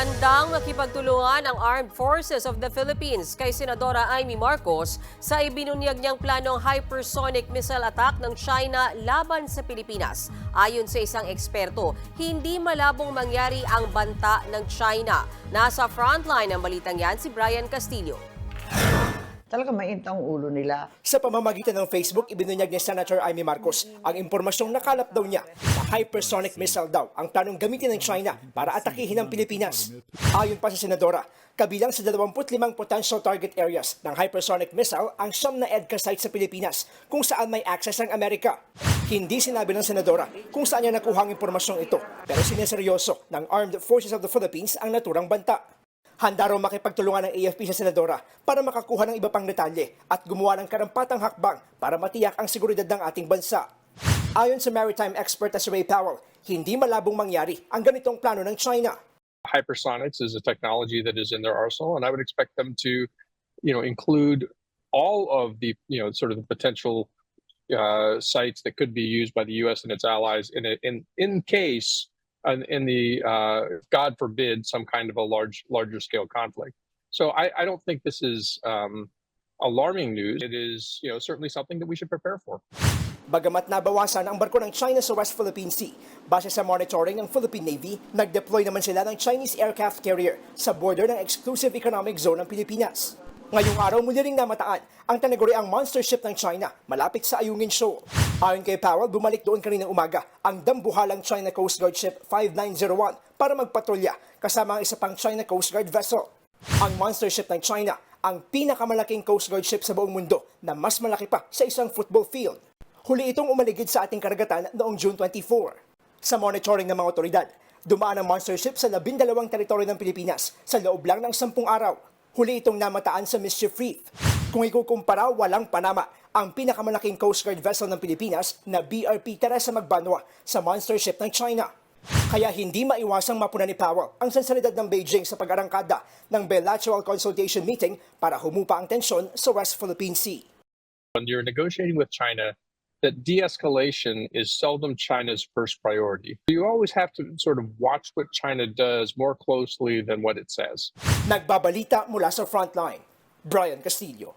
Handang makipagtulungan ang Armed Forces of the Philippines kay Senadora Amy Marcos sa ibinunyag niyang planong hypersonic missile attack ng China laban sa Pilipinas. Ayon sa isang eksperto, hindi malabong mangyari ang banta ng China. Nasa frontline ng balitang yan si Brian Castillo. Talaga mainit ang ulo nila. Sa pamamagitan ng Facebook, ibinunyag ni Senator Amy Marcos ang impormasyong nakalap daw niya na hypersonic missile daw ang planong gamitin ng China para atakihin ang Pilipinas. Ayon pa sa Senadora, kabilang sa 25 potential target areas ng hypersonic missile ang siyam na EDCA site sa Pilipinas kung saan may access ang Amerika. Hindi sinabi ng Senadora kung saan niya nakuha ang impormasyong ito pero sineseryoso ng Armed Forces of the Philippines ang naturang banta. Handa raw makipagtulungan ng AFP sa Senadora para makakuha ng iba pang detalye at gumawa ng karampatang hakbang para matiyak ang seguridad ng ating bansa. Ayon sa maritime expert na si Ray Powell, hindi malabong mangyari ang ganitong plano ng China. hypersonics is a technology that is in their arsenal, and I would expect them to, you know, include all of the, you know, sort of the potential uh, sites that could be used by the U.S. and its allies in a, in in case, uh, in the uh, God forbid, some kind of a large larger scale conflict. So I, I don't think this is um, alarming news. It is, you know, certainly something that we should prepare for. Bagamat nabawasan ang barko ng China sa West Philippine Sea, base sa monitoring ng Philippine Navy, nag-deploy naman sila ng Chinese aircraft carrier sa border ng Exclusive Economic Zone ng Pilipinas. Ngayong araw muli ring namataan ang tanaguriang monster ship ng China malapit sa Ayungin Shoal. Ayon kay Powell, bumalik doon kaninang umaga ang dambuhalang China Coast Guard Ship 5901 para magpatrolya kasama ang isa pang China Coast Guard vessel. Ang monster ship ng China ang pinakamalaking Coast Guard ship sa buong mundo na mas malaki pa sa isang football field. Huli itong umaligid sa ating karagatan noong June 24. Sa monitoring ng mga otoridad, dumaan ang monster ship sa labindalawang teritoryo ng Pilipinas sa loob lang ng sampung araw. Huli itong namataan sa Mischief Reef. Kung ikukumpara, walang panama ang pinakamalaking Coast Guard vessel ng Pilipinas na BRP Teresa Magbanwa sa monster ship ng China. Kaya hindi maiwasang mapuna ni Powell ang sensalidad ng Beijing sa pag-arangkada ng bilateral consultation meeting para humupa ang tensyon sa West Philippine Sea. when you're negotiating with China, that de-escalation is seldom China's first priority. You always have to sort of watch what China does more closely than what it says. Nagbabalita mula sa frontline. Brian Castillo,